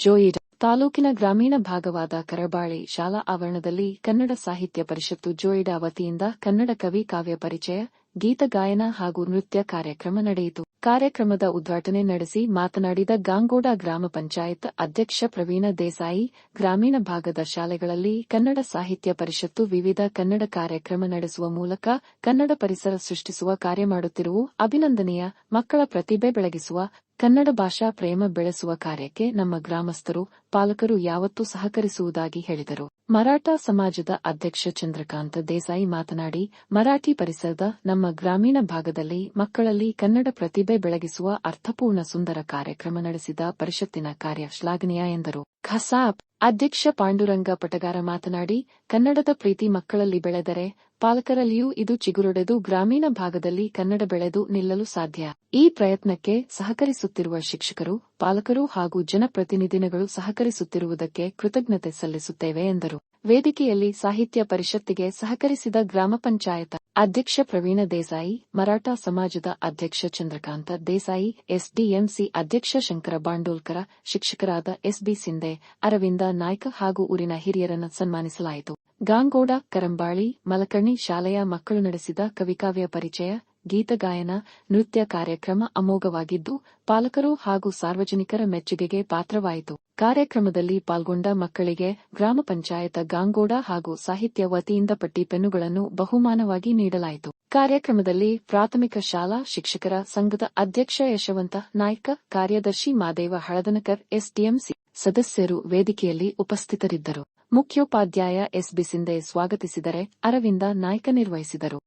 ಜೋಯಿಡಾ ತಾಲೂಕಿನ ಗ್ರಾಮೀಣ ಭಾಗವಾದ ಕರಬಾಳಿ ಶಾಲಾ ಆವರಣದಲ್ಲಿ ಕನ್ನಡ ಸಾಹಿತ್ಯ ಪರಿಷತ್ತು ಜೋಯಿಡಾ ವತಿಯಿಂದ ಕನ್ನಡ ಕವಿ ಕಾವ್ಯ ಪರಿಚಯ, ಗೀತ, ಗಾಯನ ಹಾಗೂ ನೃತ್ಯ ಕಾರ್ಯಕ್ರಮ ನಡೆಯಿತು. ಕಾರ್ಯಕ್ರಮದ ಉದ್ಘಾಟನೆ ನಡೆಸಿ ಮಾತನಾಡಿದ ಗಾಂಗೋಡ ಗ್ರಾಮ ಪಂಚಾಯತ್ ಅಧ್ಯಕ್ಷ ಪ್ರವೀಣ ದೇಸಾಯಿ, ಗ್ರಾಮೀಣ ಭಾಗದ ಶಾಲೆಗಳಲ್ಲಿ ಕನ್ನಡ ಸಾಹಿತ್ಯ ಪರಿಷತ್ತು ವಿವಿಧ ಕನ್ನಡ ಕಾರ್ಯಕ್ರಮ ನಡೆಸುವ ಮೂಲಕ ಕನ್ನಡ ಪರಿಸರ ಸೃಷ್ಟಿಸುವ ಕಾರ್ಯ ಮಾಡುತ್ತಿರುವು ಅಭಿನಂದನೀಯ ಮಕ್ಕಳ ಪ್ರತಿಭೆ ಬೆಳಗಿಸುವ ಕನ್ನಡ ಭಾಷಾ ಪ್ರೇಮ ಬೆಳೆಸುವ ಕಾರ್ಯಕ್ಕೆ ನಮ್ಮ ಗ್ರಾಮಸ್ಥರು, ಪಾಲಕರು ಯಾವತ್ತೂ ಸಹಕರಿಸುವುದಾಗಿ ಹೇಳಿದರು. ಮರಾಠ ಸಮಾಜದ ಅಧ್ಯಕ್ಷ ಚಂದ್ರಕಾಂತ ದೇಸಾಯಿ ಮಾತನಾಡಿ, ಮರಾಠಿ ಪರಿಸರದ ನಮ್ಮ ಗ್ರಾಮೀಣ ಭಾಗದಲ್ಲಿ ಮಕ್ಕಳಲ್ಲಿ ಕನ್ನಡ ಪ್ರತಿಭೆ ಬೆಳಗಿಸುವ ಅರ್ಥಪೂರ್ಣ ಸುಂದರ ಕಾರ್ಯಕ್ರಮ ನಡೆಸಿದ ಪರಿಷತ್ತಿನ ಕಾರ್ಯ ಶ್ಲಾಘನೀಯ ಎಂದರು. ಖಸಾಪ್ ಅಧ್ಯಕ್ಷ ಪಾಂಡುರಂಗ ಪಟಗಾರ ಮಾತನಾಡಿ, ಕನ್ನಡದ ಪ್ರೀತಿ ಮಕ್ಕಳಲ್ಲಿ ಬೆಳೆದರೆ ಪಾಲಕರಲ್ಲಿಯೂ ಇದು ಚಿಗುರೊಡೆದು ಗ್ರಾಮೀಣ ಭಾಗದಲ್ಲಿ ಕನ್ನಡ ಬೆಳೆದು ನಿಲ್ಲಲು ಸಾಧ್ಯ. ಈ ಪ್ರಯತ್ನಕ್ಕೆ ಸಹಕರಿಸುತ್ತಿರುವ ಶಿಕ್ಷಕರು, ಪಾಲಕರು ಹಾಗೂ ಜನಪ್ರತಿನಿಧಿಗಳು ಸಹಕರಿಸುತ್ತಿರುವುದಕ್ಕೆ ಕೃತಜ್ಞತೆ ಸಲ್ಲಿಸುತ್ತೇವೆ ಎಂದರು. ವೇದಿಕೆಯಲ್ಲಿ ಸಾಹಿತ್ಯ ಪರಿಷತ್ತಿಗೆ ಸಹಕರಿಸಿದ ಗ್ರಾಮ ಪಂಚಾಯತ್ ಅಧ್ಯಕ್ಷ ಪ್ರವೀಣ ದೇಸಾಯಿ, ಮರಾಠ ಸಮಾಜದ ಅಧ್ಯಕ್ಷ ಚಂದ್ರಕಾಂತ ದೇಸಾಯಿ, ಎಸ್ಡಿಎಂಸಿ ಅಧ್ಯಕ್ಷ ಶಂಕರ ಬಾಂಡೋಲ್ಕರ, ಶಿಕ್ಷಕರಾದ ಎಸ್ಬಿ ಸಿಂಧೆ, ಅರವಿಂದ ನಾಯ್ಕ ಹಾಗೂ ಊರಿನ ಹಿರಿಯರನ್ನು ಸನ್ಮಾನಿಸಲಾಯಿತು. ಗಾಂಗೋಡ, ಕರಂಬಾಳಿ, ಮಲಕರ್ಣಿ ಶಾಲೆಯ ಮಕ್ಕಳು ನಡೆಸಿದ ಕವಿಕಾವ್ಯ ಪರಿಚಯ ಗೀತಗಾಯನ ನೃತ್ಯ ಕಾರ್ಯಕ್ರಮ ಅಮೋಘವಾಗಿದ್ದು, ಪಾಲಕರು ಹಾಗೂ ಸಾರ್ವಜನಿಕರ ಮೆಚ್ಚುಗೆಗೆ ಪಾತ್ರವಾಯಿತು. ಕಾರ್ಯಕ್ರಮದಲ್ಲಿ ಪಾಲ್ಗೊಂಡ ಮಕ್ಕಳಿಗೆ ಗ್ರಾಮ ಪಂಚಾಯತ್ ಗಾಂಗೋಡ ಹಾಗೂ ಸಾಹಿತ್ಯ ವತಿಯಿಂದ ಪಟ್ಟಿ ಪೆನ್ನುಗಳನ್ನು ಬಹುಮಾನವಾಗಿ ನೀಡಲಾಯಿತು. ಕಾರ್ಯಕ್ರಮದಲ್ಲಿ ಪ್ರಾಥಮಿಕ ಶಾಲಾ ಶಿಕ್ಷಕರ ಸಂಘದ ಅಧ್ಯಕ್ಷ ಯಶವಂತ ನಾಯ್ಕ, ಕಾರ್ಯದರ್ಶಿ ಮಾದೇವ ಹಳದನಕರ್, ಎಸ್ಡಿಎಂಸಿ ಸದಸ್ಯರು ವೇದಿಕೆಯಲ್ಲಿ ಉಪಸ್ಥಿತರಿದ್ದರು. ಮುಖ್ಯೋಪಾಧ್ಯಾಯ ಎಸ್ ಬಿಸಿಂದೆ ಸ್ವಾಗತಿಸಿದರೆ ಅರವಿಂದ ನಾಯ್ಕ ನಿರ್ವಹಿಸಿದರು.